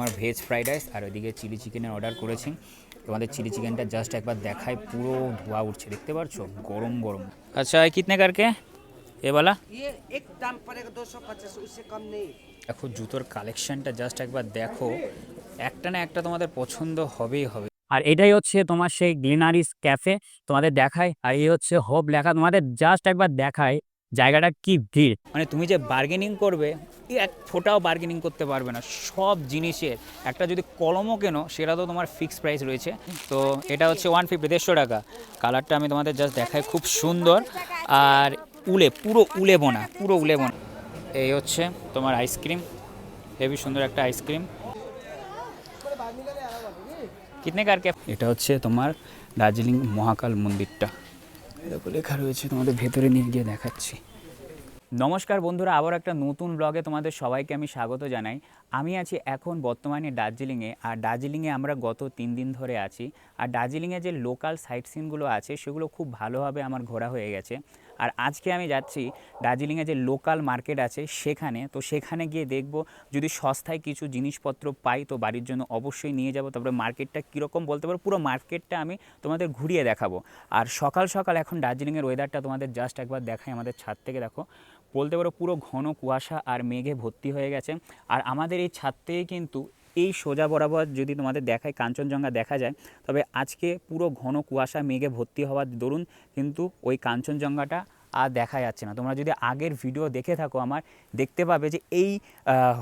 আমার veg fried rice আর ওইদিকে chilli চিকেনের অর্ডার করেছি। তোমাদের চিলি চিকেনটা জাস্ট একবার দেখায় পুরো ধোয়া উঠছে দেখতে পারছ গরম গরম। আচ্ছা কিতনে কারকে? এ বলা? দেখো জুতোর কালেকশনটা জাস্ট একবার দেখো। একটা না একটা তোমাদের পছন্দ হবেই হবে। আর এটাই হচ্ছে তোমার সেই গ্লিনারিস ক্যাফে তোমাদের দেখায় আর এই হচ্ছে হোপ লেখা তোমাদের জাস্ট একবার দেখায় জায়গাটা কি ভিড়? মানে তুমি যে বার্গেনিং করবে এক ফোটাও বার্গেনিং করতে পারবে না। সব জিনিসের একটা যদি কলমও কেনো সেটা তো তোমার ফিক্স প্রাইস রয়েছে। তো এটা হচ্ছে ওয়ান ফিফটি দেড়শো টাকা। কালারটা আমি তোমাদের জাস্ট দেখাই খুব সুন্দর। আর উলে পুরো উলে বোনা পুরো উলে বোনা। এই হচ্ছে তোমার আইসক্রিম হেভি সুন্দর একটা আইসক্রিম কিতনে কার এটা হচ্ছে তোমার দার্জিলিং মহাকাল মন্দিরটা। এরকম লেখা রয়েছে, তোমাদের ভেতরে নিয়ে গিয়ে দেখাচ্ছি। নমস্কার বন্ধুরা, আবার একটা নতুন ব্লগে তোমাদের সবাইকে আমি স্বাগত জানাই। আমি আছি এখন বর্তমানে দার্জিলিংয়ে, আর দার্জিলিংয়ে আমরা গত তিন দিন ধরে আছি। আর দার্জিলিংয়ে যে লোকাল সাইট সিনগুলো আছে, সেগুলো খুব ভালোভাবে আমার ঘোরা হয়ে গেছে। আর আজকে আমি যাচ্ছি দার্জিলিংয়ে যে লোকাল মার্কেট আছে সেখানে। তো সেখানে গিয়ে দেখব যদি সস্তায় কিছু জিনিসপত্র পাই তো বাড়ির জন্য অবশ্যই নিয়ে যাব। তারপরে মার্কেটটা কীরকম বলতে পারো? পুরো মার্কেটটা আমি তোমাদের ঘুরিয়ে দেখাবো। আর সকাল সকাল এখন দার্জিলিংয়ের ওয়েদারটা তোমাদের জাস্ট একবার দেখাই আমাদের ছাদ থেকে, দেখো। বলতে পারো পুরো ঘন কুয়াশা আর মেঘে ভর্তি হয়ে গেছে। আর আমাদের এই ছাদ থেকে কিন্তু এই সোজা বরাবর যদি তোমাদের দেখায়, কাঞ্চনজঙ্ঘা দেখা যায়, তবে আজকে পুরো ঘন কুয়াশা, মেঘে ভর্তি হওয়ার দরুন কিন্তু ওই কাঞ্চনজঙ্ঘাটা আর দেখা যাচ্ছে না। তোমরা যদি আগের ভিডিও দেখে থাকো আমার, দেখতে পাবে যে এই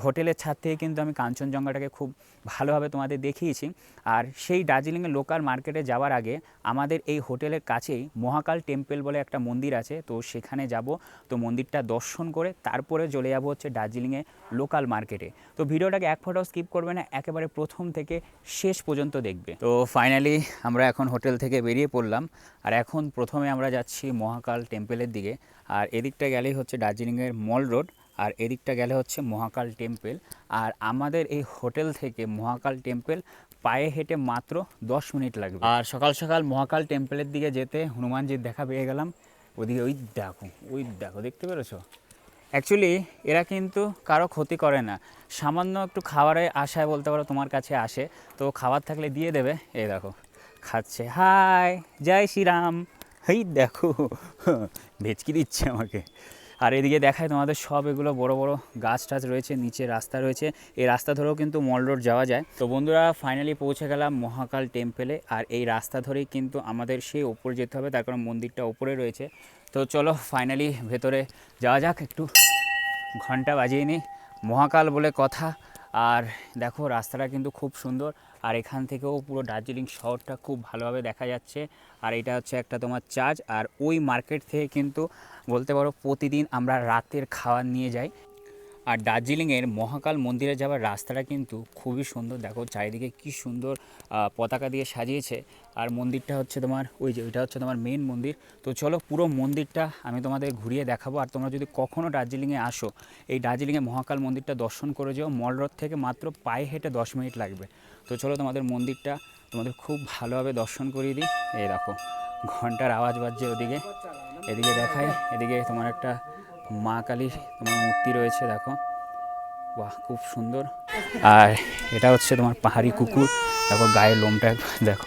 হোটেলের ছাদ থেকে কিন্তু আমি কাঞ্চনজঙ্ঘাটাকে খুব ভালোভাবে তোমাদের দেখিয়েছি। আর সেই দার্জিলিংয়ের লোকাল মার্কেটে যাওয়ার আগে আমাদের এই হোটেলের কাছেই মহাকাল টেম্পল বলে একটা মন্দির আছে। তো সেখানে যাব। তো মন্দিরটা দর্শন করে তারপরে চলে যাব হচ্ছে দার্জিলিংয়ে লোকাল মার্কেটে তো ভিডিওটাকে এক ফটো স্কিপ করবে না, একেবারে প্রথম থেকে শেষ পর্যন্ত দেখবে। তো ফাইনালি আমরা এখন হোটেল থেকে বেরিয়ে পড়লাম। আর এখন প্রথমে আমরা যাচ্ছি মহাকাল টেম্পলের দিকে। আর এদিকটা গেলেই হচ্ছে দার্জিলিংয়ের মল রোড আর এদিকটা গেলে হচ্ছে মহাকাল টেম্পেল। আর আমাদের এই হোটেল থেকে মহাকাল টেম্পেল পায়ে হেঁটে মাত্র দশ মিনিট লাগবে। আর সকাল সকাল মহাকাল টেম্পলের দিকে যেতে হনুমানজির দেখা পেয়ে গেলাম। ওদিকে ওই দেখো ওই দেখো দেখতে পেরেছ? অ্যাকচুয়ালি এরা কিন্তু কারও ক্ষতি করে না। সামান্য একটু খাবারের আশায় বলতে পারো তোমার কাছে আসে। তো খাবার থাকলে দিয়ে দেবে। এই দেখো খাচ্ছে। হাই জয় শ্রীরাম। এই দেখো ভেচকি দিচ্ছে আমাকে। আর এদিকে দেখায় তোমাদের সব এগুলো বড় বড় গাছ টাছ রয়েছে, নিচে রাস্তা রয়েছে। এই রাস্তা ধরেও কিন্তু মল রোড যাওয়া যায়। তো বন্ধুরা ফাইনালি পৌঁছে গেলাম মহাকাল টেম্পলে আর এই রাস্তা ধরেই কিন্তু আমাদের সেই ওপর যেতে হবে, তার কারণ মন্দিরটা ওপরে রয়েছে। তো চলো ফাইনালি ভেতরে যাওয়া যাক, একটু ঘণ্টা বাজিয়ে নিই। মহাকাল বলে কথা। আর দেখো রাস্তাটা কিন্তু খুব সুন্দর, আর এখান থেকেও পুরো দার্জিলিং শহরটা খুব ভালোভাবে দেখা যাচ্ছে। আর এটা হচ্ছে একটা তোমার চার্জ আর ওই মার্কেট থেকে কিন্তু বলতে পারো প্রতিদিন আমরা রাতের খাবার নিয়ে যাই। আর দার্জিলিংয়ের মহাকাল মন্দিরে যাওয়ার রাস্তাটা কিন্তু খুবই সুন্দর। দেখো চারিদিকে কি সুন্দর পতাকা দিয়ে সাজিয়েছে। আর মন্দিরটা হচ্ছে তোমার, ওই যে ওইটা হচ্ছে তোমার মেন মন্দির। তো চলো পুরো মন্দিরটা আমি তোমাদের ঘুরিয়ে দেখাবো। আর তোমরা যদি কখনও দার্জিলিংয়ে আসো, এই দার্জিলিংয়ে মহাকাল মন্দিরটা দর্শন করে যেও। মল রোড থেকে মাত্র পায়ে হেঁটে দশ মিনিট লাগবে। তো চলো তোমাদের মন্দিরটা তোমাদের খুব ভালোভাবে দর্শন করিয়ে দিই। এই দেখো, ঘণ্টার আওয়াজ বাজছে ওদিকে। এদিকে দেখাই, এদিকে তোমার একটা মা কালীর তোমার মূর্তি রয়েছে, দেখো। বাহ, খুব সুন্দর। আর এটা হচ্ছে তোমার পাহাড়ি কুকুর। দেখো, গায়ের লোমটা দেখো।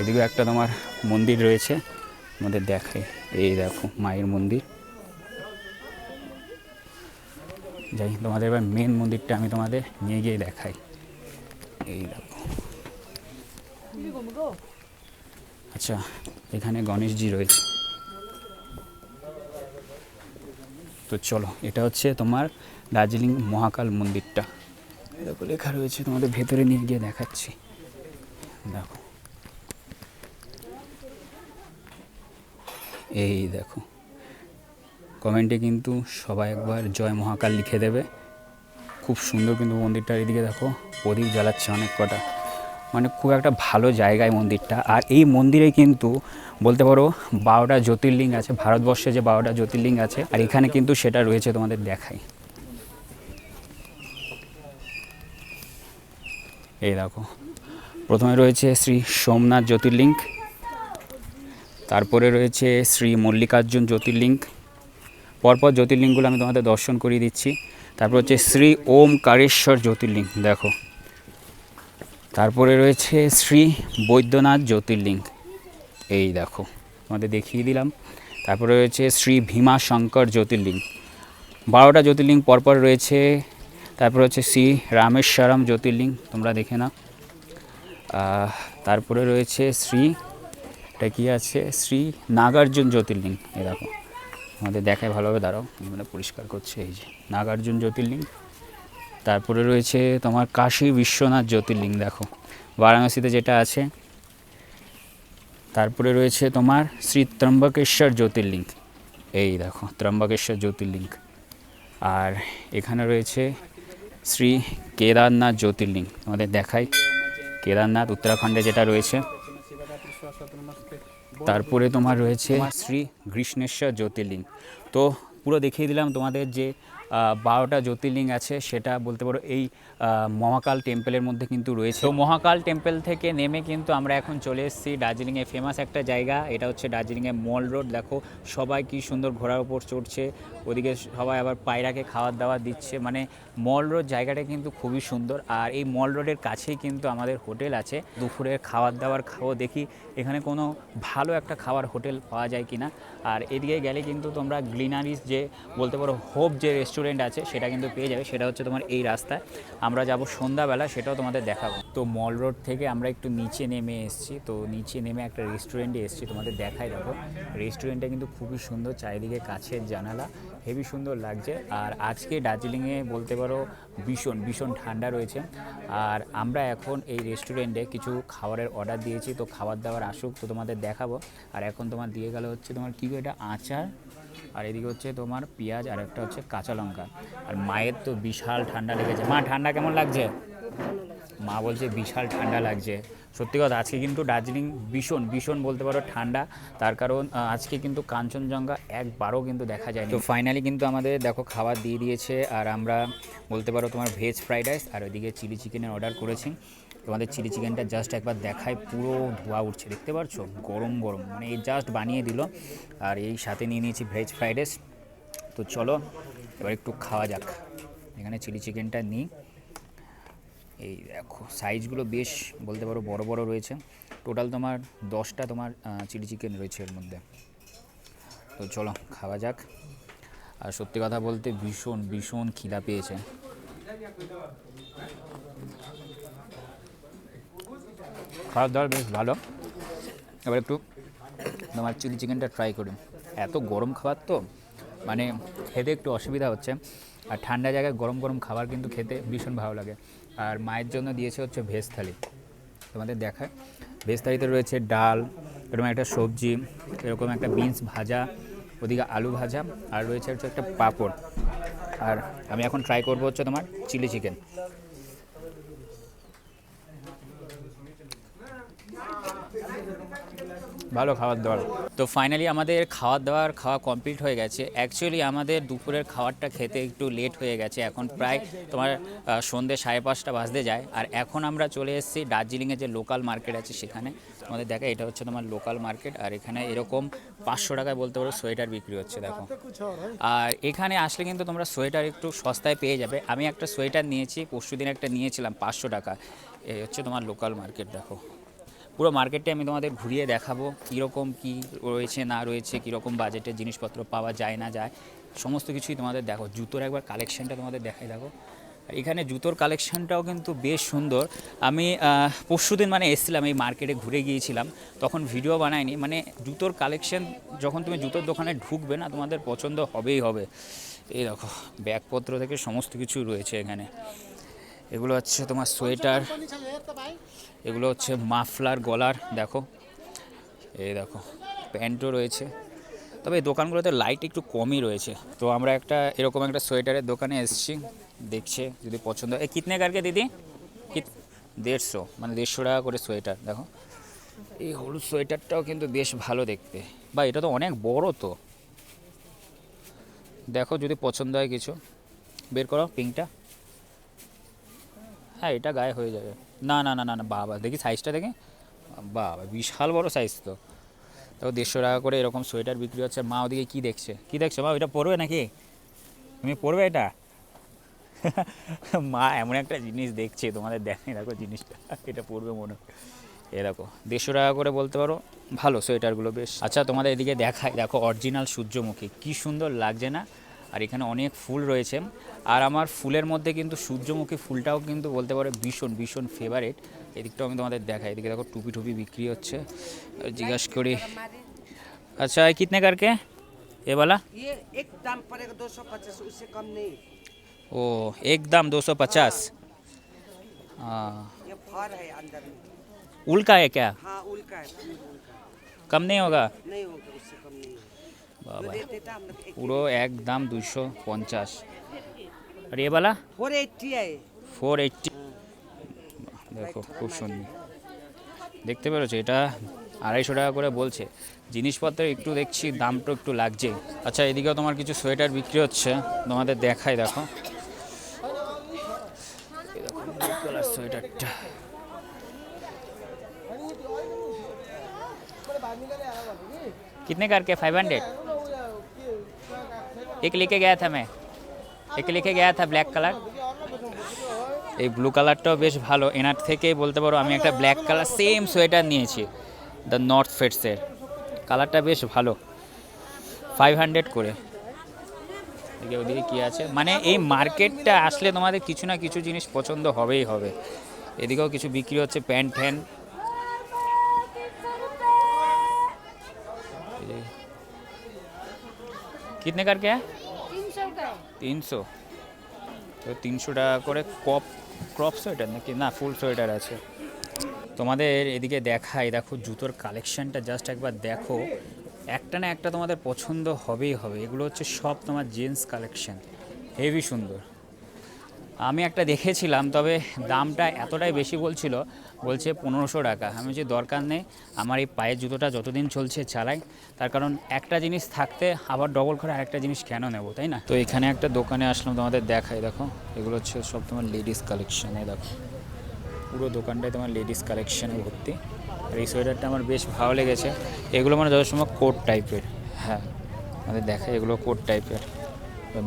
এদিকেও একটা তোমার মন্দির রয়েছে। আমাদের দেখাই। এই দেখো, মায়ের মন্দির। যাই, তোমাদের এবার মেন মন্দিরটা আমি তোমাদের নিয়ে গিয়ে দেখাই। এই দেখো। আচ্ছা এখানে গণেশজি রয়েছে। তো চলো, এটা হচ্ছে তোমার দার্জিলিং মহাকাল মন্দিরটা। দেখো, লেখা রয়েছে, তোমাদের ভেতরে নিয়ে গিয়ে দেখাচ্ছি। দেখো। এই দেখো, কমেন্টে কিন্তু সবাই একবার জয় মহাকাল লিখে দেবে। খুব সুন্দর কিন্তু মন্দিরটার এদিকে দেখো, প্রদীপ জ্বালাচ্ছে অনেক কটা। মানে খুব একটা ভালো জায়গায় মন্দিরটা। আর এই মন্দিরে কিন্তু বলতে পারো বারোটা জ্যোতির্লিঙ্গ আছে, ভারতবর্ষে যে বারোটা জ্যোতির্লিঙ্গ আছে, আর এখানে কিন্তু সেটা রয়েছে তোমাদের দেখাই। এই দেখো, প্রথমে রয়েছে শ্রী সোমনাথ জ্যোতির্লিঙ্গ, তারপরে রয়েছে শ্রী মল্লিকার্জুন জ্যোতির্লিঙ্গ। পরপর জ্যোতির্লিঙ্গগুলো আমি তোমাদের দর্শন করিয়ে দিচ্ছি। তারপর হচ্ছে শ্রী ওমকারেশ্বর জ্যোতির্লিঙ্গ, দেখো। তারপরে রয়েছে শ্রী বৈদ্যনাথ জ্যোতির্লিঙ্গ। এই দেখো, তোমাদের দেখিয়ে দিলাম। তারপরে রয়েছে শ্রী ভীমা শঙ্কর জ্যোতির্লিঙ্গ। বারোটা জ্যোতির্লিঙ্গ পরপর রয়েছে। তারপরে হচ্ছে শ্রী রামেশ্বরম জ্যোতির্লিঙ্গ, তোমরা দেখে নাও। তারপরে রয়েছে শ্রী, এটা কী আছে? শ্রী নাগার্জুন জ্যোতির্লিঙ্গ। দেখো আমাদের দেখায় ভালোভাবে দাঁড়াও এখানে পরিষ্কার করছে। এই যে, নাগার্জুন জ্যোতির্লিঙ্গ। তারপরে রয়েছে তোমার কাশী বিশ্বনাথ জ্যোতির্লিঙ্গ দেখো। বারাণসীতে যেটা আছে তারপরে রয়েছে তোমার শ্রী ত্রম্বকেশ্বর জ্যোতির্লিঙ্গ এই দেখো ত্রম্বকেশ্বর জ্যোতির্লিঙ্গ আর এখানে রয়েছে শ্রী কেদারনাথ জ্যোতির্লিঙ্গ তোমাদের দেখাই কেদারনাথ উত্তরাখণ্ডে যেটা রয়েছে তারপরে তোমার রয়েছে শ্রী কৃষ্ণেশ্বর জ্যোতির্লিঙ্গ তো পুরো দেখিয়ে দিলাম তোমাদের যে বারোটা জ্যোতির্লিঙ্গ আছে, সেটা বলতে পারো এই মহাকাল টেম্পলের মধ্যে কিন্তু রয়েছে। তো মহাকাল টেম্পল থেকে নেমে কিন্তু আমরা এখন চলে এসেছি দার্জিলিংয়ে ফেমাস একটা জায়গা, এটা হচ্ছে দার্জিলিংয়ে মল রোড। দেখো, সবাই কি সুন্দর ঘোড়ার উপর চড়ছে, ওদিকে সবাই আবার পায়রাকে খাবার দাবার দিচ্ছে। মানে মল রোড জায়গাটা কিন্তু খুবই সুন্দর। আর এই মল রোডের কাছেই কিন্তু আমাদের হোটেল আছে। দুপুরের খাবার দাবার খাব, দেখি এখানে কোনো ভালো একটা খাবার হোটেল পাওয়া যায় কিনা। আর এদিকে গেলে কিন্তু তোমরা গ্লিনারিস যে, বলতে পারো, হোপ যে রেস্টুরেন্ট আছে, সেটা কিন্তু পেয়ে যাবে। সেটা হচ্ছে তোমার এই রাস্তায়। আমরা যাব সন্ধ্যাবেলা, সেটাও তোমাদের দেখাবো। তো মল রোড থেকে আমরা একটু নিচে নেমে এসেছি। তো নিচে নেমে একটা রেস্টুরেন্টে এসেছি, তোমাদের দেখাই দেখো। রেস্টুরেন্টটা কিন্তু খুবই সুন্দর, চারিদিকে কাছের জানালা। হেভি সুন্দর লাগছে। আর আজকে দার্জিলিংয়ে বলতে পারো ভীষণ ভীষণ ঠান্ডা রয়েছে। আর আমরা এখন এই রেস্টুরেন্টে কিছু খাবারের অর্ডার দিয়েছি। তো খাবার দাবার আসুক, তো তোমাদের দেখাবো। আর এখন তোমার দিয়ে গেল হচ্ছে তোমার কী এটা? আচার। আর এদিকে হচ্ছে তোমার পেঁয়াজ আর একটা হচ্ছে কাঁচা লঙ্কা। আর মায়ের তো বিশাল ঠান্ডা লেগেছে। মা, ঠান্ডা কেমন লাগছে? মা বলছে বিশাল ঠান্ডা লাগছে। সত্যি কথা, আজকে কিন্তু দার্জিলিং ভীষণ ভীষণ বলতে পারো ঠান্ডা। তার কারণ আজকে কিন্তু কাঞ্চনজঙ্ঘা একবারও কিন্তু দেখা যায় তো ফাইনালি কিন্তু আমাদের দেখো খাবার দিয়ে দিয়েছে। আর আমরা বলতে পারো তোমার ভেজ ফ্রাইড রাইস আর ওইদিকে চিলি চিকেনের অর্ডার করেছি। তোমাদের চিলি চিকেনটা জাস্ট একবার দেখায়, পুরো ধোয়া উঠছে, দেখতে পাচ্ছ গরম গরম মানে এই জাস্ট বানিয়ে দিল। আর এই সাথে নিয়ে নিয়েছি ভেজ ফ্রাইড রাইস তো চলো, এবার একটু খাওয়া যাক। এখানে চিলি চিকেনটা নিই। এই দেখো সাইজগুলো বেশ বলতে পারো বড় বড় রয়েছে। টোটাল তোমার দশটা তোমার চিলি চিকেন রয়েছে এর মধ্যে। তো চলো, খাওয়া যাক। আর সত্যি কথা বলতে ভীষণ ভীষণ খিদা পেয়েছে। খাওয়ার দাওয়ার বেশ ভালো। এবার একটু তোমার চিলি চিকেনটা ট্রাই করি। এত গরম খাবার তো মানে খেতে একটু অসুবিধা হচ্ছে। আর ঠান্ডা জায়গায় গরম গরম খাবার কিন্তু খেতে ভীষণ ভালো লাগে। আর মায়ের জন্য দিয়েছে হচ্ছে ভেজ থালি তোমাদের দেখায়। ভেজ থালিতে রয়েছে ডাল, এরকম একটা সবজি, এরকম একটা বিনস ভাজা, ওদিকে আলু ভাজা, আর রয়েছে হচ্ছে একটা পাঁপড়। আর আমি এখন ট্রাই করব হচ্ছে তোমার চিলি চিকেন। ভালো খাবার দাবার। তো ফাইনালি আমাদের খাওয়ার দাওয়ার খাওয়া কমপ্লিট হয়ে গেছে। অ্যাকচুয়ালি আমাদের দুপুরের খাবারটা খেতে একটু লেট হয়ে গেছে। এখন প্রায় তোমার সন্ধ্যে সাড়ে পাঁচটা বাজতে যায়। আর এখন আমরা চলে এসেছি দার্জিলিংয়ে যে লোকাল মার্কেট আছে সেখানে। আমাদের দেখা, এটা হচ্ছে তোমার লোকাল মার্কেট আর এখানে এরকম পাঁচশো টাকায় বলতে পারো সোয়েটার বিক্রি হচ্ছে, দেখো। আর এখানে আসলে কিন্তু তোমরা সোয়েটার একটু সস্তায় পেয়ে যাবে। আমি একটা সোয়েটার নিয়েছি পরশু দিন একটা নিয়েছিলাম পাঁচশো টাকা। এই হচ্ছে তোমার লোকাল মার্কেট দেখো। পুরো মার্কেটে আমি তোমাদের ঘুরিয়ে দেখাবো কীরকম কী রয়েছে, না রয়েছে, কীরকম বাজেটের জিনিসপত্র পাওয়া যায়, না যায়। সমস্ত কিছুই তোমাদের দেখো। জুতোর একবার কালেকশানটা তোমাদের দেখাই, দেখো। আর এখানে জুতোর কালেকশানটাও কিন্তু বেশ সুন্দর। আমি পরশু দিন মানে এসেছিলাম, এই মার্কেটে ঘুরে গিয়েছিলাম। তখন ভিডিও বানাইনি মানে জুতোর কালেকশান যখন তুমি জুতোর দোকানে ঢুকবে না, তোমাদের পছন্দ হবেই হবে। এই দেখো, ব্যাগপত্র থেকে সমস্ত কিছু রয়েছে এখানে। এগুলো হচ্ছে তোমার সোয়েটার এগুলো হচ্ছে মাফলার গলার, দেখো। এই দেখো, প্যান্টও রয়েছে। তবে এই দোকানগুলোতে লাইট একটু কমই রয়েছে। তো আমরা একটা এরকম একটা সোয়েটারের দোকানে এসেছি, দেখছে, যদি পছন্দ হয়। এ, কিতনে কারকে দিদি? দেড়শো মানে দেড়শো টাকা করে সোয়েটার, দেখো। এই হলুদ সোয়েটারটাও কিন্তু বেশ ভালো দেখতে। বা এটা তো অনেক বড় তো। দেখো, যদি পছন্দ হয় কিছু। বের করো পিঙ্কটা হ্যাঁ এটা গায়ে হয়ে যাবে। না না না না না, বাবা, দেখি সাইজটা দেখি। বাবা, বিশাল বড় সাইজ তো। তাও দেড়শো টাকা করে এরকম সোয়েটার বিক্রি হচ্ছে। মা ওদিকে কী দেখছে? কী দেখছ? মা, ওইটা পরবে নাকি? তুমি পরবে এটা? মা, এমন একটা জিনিস দেখছে, তোমাদের দেখে দেখো জিনিসটা। এটা পরবে মনে হয়। এ দেড়শো টাকা করে বলতে পারো, ভালো সোয়েটারগুলো বেশ। আচ্ছা তোমাদের এদিকে দেখায় দেখো অরিজিনাল সূর্যমুখী। কি সুন্দর লাগছে না? আর এখানে অনেক ফুল রয়েছে আর আমার ফুলের মধ্যে কিন্তু সূর্যমুখী ফুলটাও কিন্তু বলতে পারো ভীষণ ভীষণ ফেভারিট এদিকটাও আমি তোমাদের দেখাই এদিকে দেখো টুপি টুপি বিক্রি হচ্ছে জিজ্ঞাসা করি अच्छा ये कितने करके ये वाला ये एक दाम पड़ेगा दो सौ पचास उससे कम नहीं ओ एक दाम दो सौ पचास हाँ ये फर है अंदर में उल का है क्या हाँ उल का है पूरी उल का कम नहीं होगा नहीं होगा उससे कम नहीं होगा बाबा रेट देता हम लोग পুরো এক দাম দুশো পঞ্চাশ আর এ বালা फोर एट्टी है ये। ফোর এইটটি দেখো খুব সুন্দর দেখতে পেরেছো এটা আড়াইশো টাকা করে বলছে জিনিসপত্র একটু দেখছি দামটা একটু লাগছে আচ্ছা এদিকেও তোমার কিছু সোয়েটার বিক্রি হচ্ছে তোমাদের দেখাই দেখো এই দেখো blue color সোয়েটারটা कितने करके फाइव हंड्रेड एक लेके गया था मैं एक लेके गया था ব্ল্যাক কালার এই ব্লু কালারটাও বেশ ভালো এনার থেকেই বলতে পারো আমি একটা ব্ল্যাক কালার সেম সোয়েটার নিয়েছি দ্য নর্থ ফেটসের কালারটা বেশ ভালো ফাইভ হান্ড্রেড করে এদিকে ওদিকে কী আছে মানে এই মার্কেটটা আসলে তোমাদের কিছু না কিছু জিনিস পছন্দ হবেই হবে এদিকেও কিছু বিক্রি হচ্ছে প্যান্ট ফ্যান कितने करके है तीन सौ का है তিনশো তো তিনশো টাকা করে কপ ক্রপ সোয়েটার নাকি না ফুল সোয়েটার আছে তোমাদের এদিকে দেখাই দেখো জুতোর কালেকশনটা জাস্ট একবার দেখো একটা না একটা তোমাদের পছন্দ হবেই হবে এগুলো হচ্ছে সব তোমার জেন্টস কালেকশন হেভি সুন্দর আমি একটা দেখেছিলাম তবে দামটা এতটাই বেশি বলছিল বলছে পনেরোশো টাকা। আমি যে দরকার নেই আমার এই পায়ের জুতোটা যতদিন চলছে চালাই। তার কারণ একটা জিনিস থাকতে আবার ডবল করে আরেকটা জিনিস কেন নেব তাই না? তো এখানে একটা দোকানে আসলাম তোমাদের দেখাই দেখো। এগুলো হচ্ছে সব তোমার লেডিস কালেকশানে দেখো। পুরো দোকানটাই তোমার লেডিস কালেকশানে ভর্তি। আর এই সোয়েটারটা আমার বেশ ভালো লেগেছে। এগুলো মানে যত সময় কোট টাইপের হ্যাঁ আমাদের দেখা এগুলো কোট টাইপের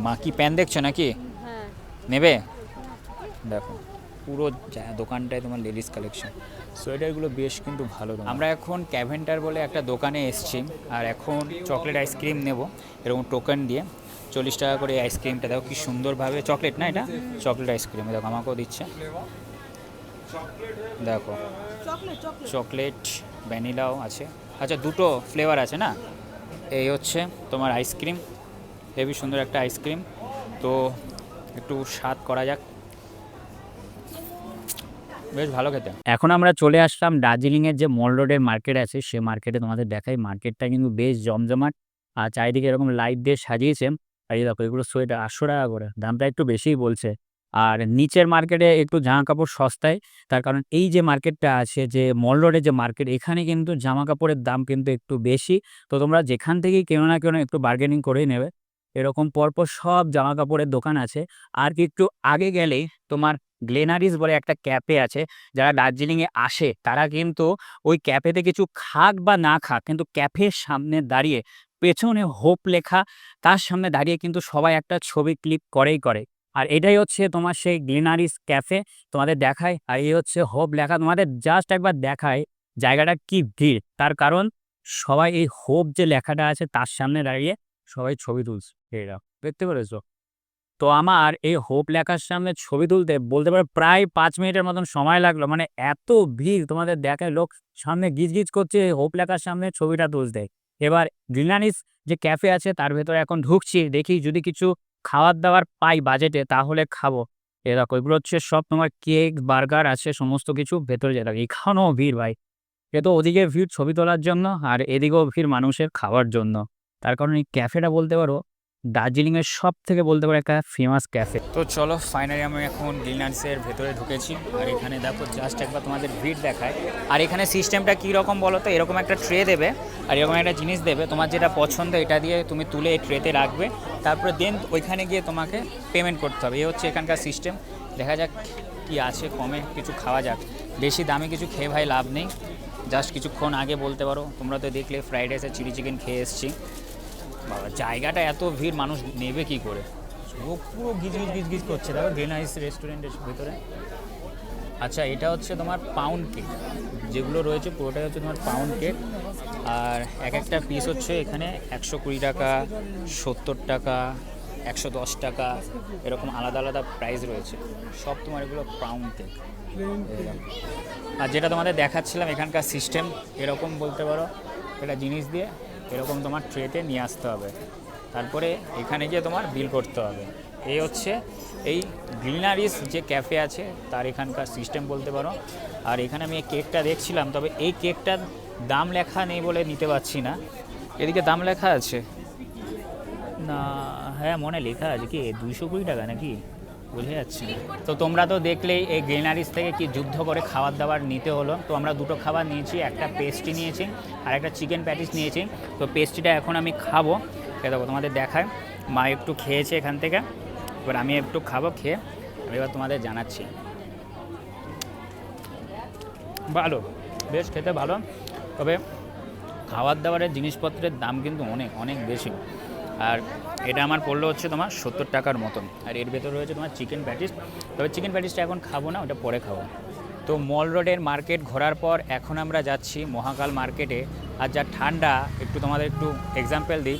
মা কি প্যান দেখছ নাকি? হ্যাঁ। নেবে? দেখো, পুরো দোকানটায় তোমার লেডিস কালেকশন সোয়েটারগুলো বেশ কিন্তু ভালো আমরা এখন ক্যাভেন্টার বলে একটা দোকানে এসেছি, আর এখন চকলেট আইসক্রিম নেব, এরকম টোকেন দিয়ে। চল্লিশ টাকা করে আইসক্রিমটা দেখো কি সুন্দরভাবে চকলেট না এটা? চকলেট আইসক্রিম দেখো আমাকেও দিচ্ছে। দেখো চকলেট ভ্যানিলাও আছে। আচ্ছা দুটো ফ্লেভার আছে না? এই হচ্ছে তোমার আইসক্রিম হেভি সুন্দর একটা আইসক্রিম তো একটু স্বাদ করা যাক। বেশ ভালো খেতে। এখন আমরা চলে আসলাম দার্জিলিংয়ের যে মল রোডের মার্কেট আছে, সে মার্কেটে তোমাদের দেখাই। মার্কেটটা কিন্তু বেশ জমজমাট, আর চারিদিকে এরকম লাইট দিয়ে সাজিয়েছে। আর এই দেখো, এগুলো সোয়েটার আটশো টাকা করে, দামটা একটু বেশিই বলছে। আর নিচের মার্কেটে একটু জামা কাপড় সস্তায়, তার কারণ এই যে মার্কেটটা আছে, যে মল রোডের যে মার্কেট, এখানে কিন্তু জামা কাপড়ের দাম কিন্তু একটু বেশি। তো তোমরা যেখান থেকেই কেনো না কেনো একটু বার্গেনিং করেই নেবে। এরকম পরপর সব জামা কাপড়ের দোকান আছে। আর কি একটু আগে গেলেই তোমার গ্লেনারিস বলে একটা ক্যাফে আছে, যারা দার্জিলিংয়ে আসে, তারা কিন্তু ওই ক্যাফেতে কিছু খাক বা না খাক, কিন্তু ক্যাফের সামনে দাঁড়িয়ে, পেছনে হোপ লেখা, তার সামনে দাঁড়িয়ে কিন্তু সবাই একটা ছবি ক্লিক করেই করে। আর এটাই হচ্ছে তোমার সেই গ্লিনারিস ক্যাফে, তোমাদের দেখায়, আর এই হচ্ছে হোপ লেখা, তোমাদের জাস্ট একবার দেখায় জায়গাটা কি ভিড়, তার কারণ সবাই এই হোপ যে লেখাটা আছে, তার সামনে দাঁড়িয়ে সবাই ছবি তুলছে এরা দেখতে পেরেছ? তো আমার এই হোপ লেখার সামনে ছবি তুলতে বলতে পারো প্রায় পাঁচ মিনিটের মতন সময় লাগল। মানে এত ভিড়, তোমাদের দেখায় লোক সামনে গিজ গিজ করছে হোপ লেখার সামনে ছবিটা তুলতে। এবার গ্রিনানিস যে ক্যাফে আছে তার ভেতরে এখন ঢুকছি, দেখি যদি কিছু খাবার দাবার পাই বাজেটে তাহলে খাব। এরকম এগুলো হচ্ছে সব তোমার কেক, বার্গার আছে, সমস্ত কিছু ভেতরে যেটা এখানেও ভিড় ভাই। এ তো ওদিকে ভিড় ছবি তোলার জন্য আর এদিকেও ভিড় মানুষের খাওয়ার জন্য। তার কারণ ক্যাফেটা বলতে পারো দার্জিলিংয়ের সব থেকে বলতে পারো একটা ফেমাস ক্যাফে তো চলো ফাইনালি আমি এখন গ্রিনার্সের ভেতরে ঢুকেছি। আর এখানে দেখো জাস্ট একবার তোমাদের ভিড় দেখায়। আর এখানে সিস্টেমটা কী রকম বলো তো? এরকম একটা ট্রে দেবে, আর এরকম একটা জিনিস দেবে। তোমার যেটা পছন্দ, এটা দিয়ে তুমি তুলে এই ট্রেতে রাখবে। তারপরে দেন ওইখানে গিয়ে তোমাকে পেমেন্ট করতে হবে। এই হচ্ছে এখানকার সিস্টেম দেখা যাক কি আছে, কমে কিছু খাওয়া যাক। বেশি দামে কিছু খেয়ে ভাই লাভ নেই। জাস্ট কিছুক্ষণ আগে বলতে পারো, তোমরা তো দেখলে ফ্রাইড রাইস চিলি চিকেন খেয়ে এসেছি। জায়গাটা এত ভিড়, মানুষ নেবে কি করে? ও পুরো গিজ গিজ গিজ গিজ করছে। দেখো গ্রিন আইস রেস্টুরেন্টের ভিতরে। আচ্ছা এটা হচ্ছে তোমার পাউন্ড কেক যেগুলো রয়েছে, পুরোটাই হচ্ছে তোমার পাউন্ড কেক আর এক একটা পিস হচ্ছে এখানে একশো কুড়ি টাকা, সত্তর টাকা, একশো দশ টাকা, এরকম আলাদা আলাদা প্রাইস রয়েছে। সব তোমার এগুলো পাউন্ড কেক আর যেটা তোমাদের দেখাচ্ছিলাম এখানকার সিস্টেম এরকম বলতে পারো। এটা জিনিস দিয়ে এরকম তোমার ট্রেতে নিয়ে আসতে হবে। তারপরে এখানে গিয়ে তোমার বিল করতে হবে। এই হচ্ছে এই গ্রিনারিস যে ক্যাফে আছে, তার এখানকার সিস্টেম বলতে পারো। আর এখানে আমি এই কেকটা দেখছিলাম, তবে এই কেকটার দাম লেখা নেই বলে নিতে পারছি না। এদিকে দাম লেখা আছে। না হ্যাঁ মনে লেখা আছে কি? দুইশো কুড়ি টাকা নাকি? বোঝা যাচ্ছে। তো তোমরা তো দেখলেই এই গ্রিনারিস থেকে কি যুদ্ধ করে খাবার দাবার নিতে হলো। তো আমরা দুটো খাবার নিয়েছি, একটা পেস্ট্রি নিয়েছি আর একটা চিকেন প্যাটিস নিয়েছি। তো পেস্ট্রিটা এখন আমি খাব। দেখো তোমাদের দেখায়। মা একটু খেয়েছে এখান থেকে। এবার আমি একটু খাব, খেয়ে আমি এবার তোমাদের জানাচ্ছি। ভালো, বেশ খেতে ভালো। তবে খাবার দাবারের জিনিসপত্রের দাম কিন্তু অনেক অনেক বেশি। আর এটা আমার পড়ল হচ্ছে তোমার সত্তর টাকার মতন। আর এর ভেতরে রয়েছে তোমার চিকেন প্যাটিস তবে চিকেন প্যাটিসটা এখন খাব না, ওটা পরে খাব। তো মল রোডের মার্কেট ঘোরার পর এখন আমরা যাচ্ছি মহাকাল মার্কেটে আর যা ঠান্ডা, একটু তোমাদের একটু এক্সাম্পল দিই।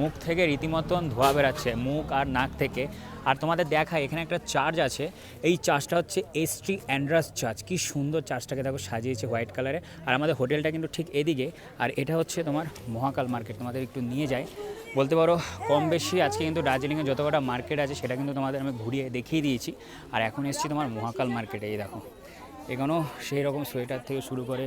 মুখ থেকে রীতিমতন ধোয়া বেরাচ্ছে, মুখ আর নাক থেকে। আর তোমাদের দেখা এখানে একটা চার্জ আছে। এই চার্জটা হচ্ছে এসটি অ্যান্ড্রাস চার্জ কি সুন্দর চার্জটাকে দেখো, সাজিয়েছে হোয়াইট কালারে আর আমাদের হোটেলটা কিন্তু ঠিক এদিকে। আর এটা হচ্ছে তোমার মহাকাল মার্কেট তোমাদের একটু নিয়ে যায় বলতে পারো কম বেশি আজকে কিন্তু দার্জিলিংয়ে যত কটা মার্কেট আছে, সেটা কিন্তু তোমাদের আমি ঘুরিয়ে দেখিয়ে দিয়েছি। আর এখন এসেছি তোমার মহাকাল মার্কেটে এই দেখো। এখানেও সেই রকম সোয়েটার থেকে শুরু করে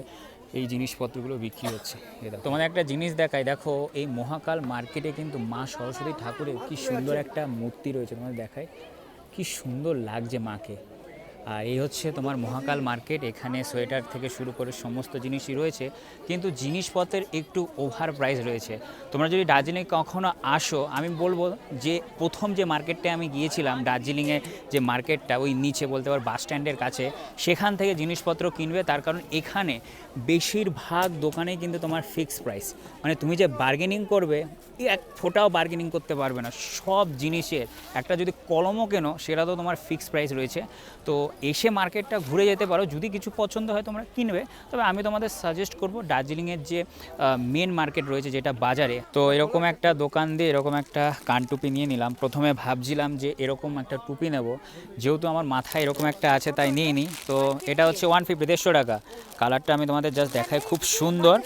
এই জিনিসপত্রগুলো বিক্রি হচ্ছে। দেখো। তোমাদের একটা জিনিস দেখাই, দেখো, এই মহাকাল মার্কেটে কিন্তু মা সরস্বতী ঠাকুরের কি সুন্দর একটা মূর্তি রয়েছে তোমাদের দেখায় কি সুন্দর লাগছে মাকে। আর এই হচ্ছে তোমার মহাকাল মার্কেট। এখানে সোয়েটার থেকে শুরু করে সমস্ত জিনিসই রয়েছে। কিন্তু জিনিসপত্রের একটু ওভার প্রাইস রয়েছে। তোমরা যদি দার্জিলিং কখনো আসো, আমি বলব যে প্রথম যে মার্কেটটা আমি গিয়েছিলাম, দার্জিলিংয়ে যে মার্কেটটা ওই নিচে বলতে পারো বাস স্ট্যান্ডের কাছে, সেখান থেকে জিনিসপত্র কিনবে। তার কারণ এখানে বেশিরভাগ দোকানে কিন্তু তোমার ফিক্সড প্রাইস মানে তুমি যে বার্গেনিং করবে এক ফোটাও বার্গেনিং করতে পারবে না। সব জিনিসের একটা যদি কলমও কেনো, সেটা তো তোমার ফিক্সড প্রাইস রয়েছে। তো এসে মার্কেটটা ঘুরে যেতে পারো। যদি কিছু পছন্দ হয় তোমরা কিনবে। তবে আমি তোমাদের সাজেস্ট করব দার্জিলিংয়ের যে মেন মার্কেট রয়েছে যেটা বাজারে, তো এরকম একটা দোকান দিয়ে এরকম একটা কান টুপি নিয়ে নিলাম। প্রথমে ভাবছিলাম যে এরকম একটা টুপি নেব। যেহেতু আমার মাথায় এরকম একটা আছে তাই নিয়ে নিই তো এটা হচ্ছে ওয়ান ফিফটি দেড়শো টাকা। কালারটা আমি তোমাদের জাস্ট দেখাই, খুব সুন্দর।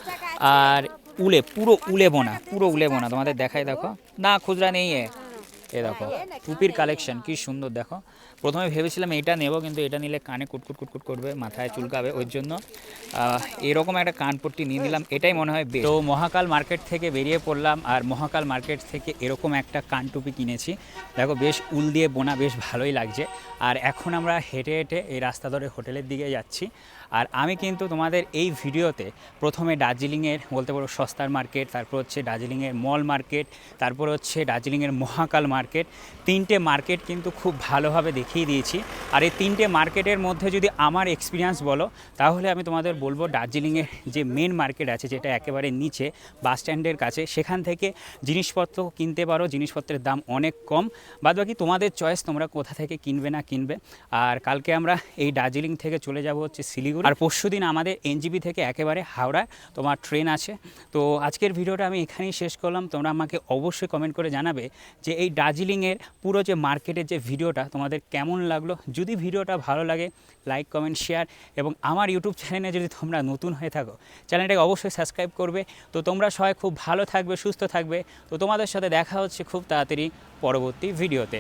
আর উলে, পুরো উলে বোনা, পুরো উলে বোনা। তোমাদের দেখাই, দেখো। না, খুচরা নেই এ। এ দেখো, টুপির কালেকশন কি সুন্দর, দেখো। প্রথমে ভেবেছিলাম এটা নেব, কিন্তু এটা নিলে কানে কুটকুট কুটকুট করবে, মাথায় চুলকাবে, ওই জন্য এরকম একটা কানপট্টি নিয়ে নিলাম, এটাই মনে হয় তো মহাকাল মার্কেট থেকে বেরিয়ে পড়লাম, আর মহাকাল মার্কেট থেকে এরকম একটা কানটুপি কিনেছি। দেখো, বেশ উল দিয়ে বোনা বেশ ভালোই লাগছে। আর এখন আমরা হেঁটে হেঁটে এই রাস্তা ধরে হোটেলের দিকে যাচ্ছি। আর আমি কিন্তু তোমাদের এই ভিডিওতে প্রথমে দার্জিলিংয়ের, বলতে পারো সস্তার মার্কেট, তারপর হচ্ছে দার্জিলিংয়ের মল মার্কেট, তারপর হচ্ছে দার্জিলিংয়ের মহাকাল মার্কেট, তিনটে মার্কেট কিন্তু খুব ভালোভাবে দেখিয়ে দিয়েছি। আর এই তিনটে মার্কেটের মধ্যে যদি আমার এক্সপিরিয়েন্স বলো, তাহলে আমি তোমাদের বলব দার্জিলিংয়ের যে মেন মার্কেট আছে, যেটা একেবারে নিচে বাস স্ট্যান্ডের কাছে, সেখান থেকে জিনিসপত্র কিনতে পারো, জিনিসপত্রের দাম অনেক কম। বাদ বাকি তোমাদের চয়েস তোমরা কোথা থেকে কিনবে না কিনবে। আর কালকে আমরা এই দার্জিলিং থেকে চলে যাব হচ্ছে শিলিগুড়ি। আর পরশু দিন আমাদের এনজিবি থেকে একেবারে হাওড়ায় তোমার ট্রেন আছে। তো আজকের ভিডিওটা আমি এখানেই শেষ করলাম। তোমরা আমাকে অবশ্যই কমেন্ট করে জানাবে যে এই দার্জিলিংয়ের পুরো যে মার্কেটের যে ভিডিওটা তোমাদের কেমন লাগল। যদি ভিডিওটা ভালো লাগে লাইক কমেন্ট শেয়ার এবং আমার ইউটিউব চ্যানেলে যদি তোমরা নতুন হয়ে থাকো চ্যানেলটাকে অবশ্যই সাবস্ক্রাইব করবে। তো তোমরা সবাই খুব ভালো থাকবে, সুস্থ থাকবে। তো তোমাদের সাথে দেখা হচ্ছে খুব তাড়াতাড়ি পরবর্তী ভিডিওতে।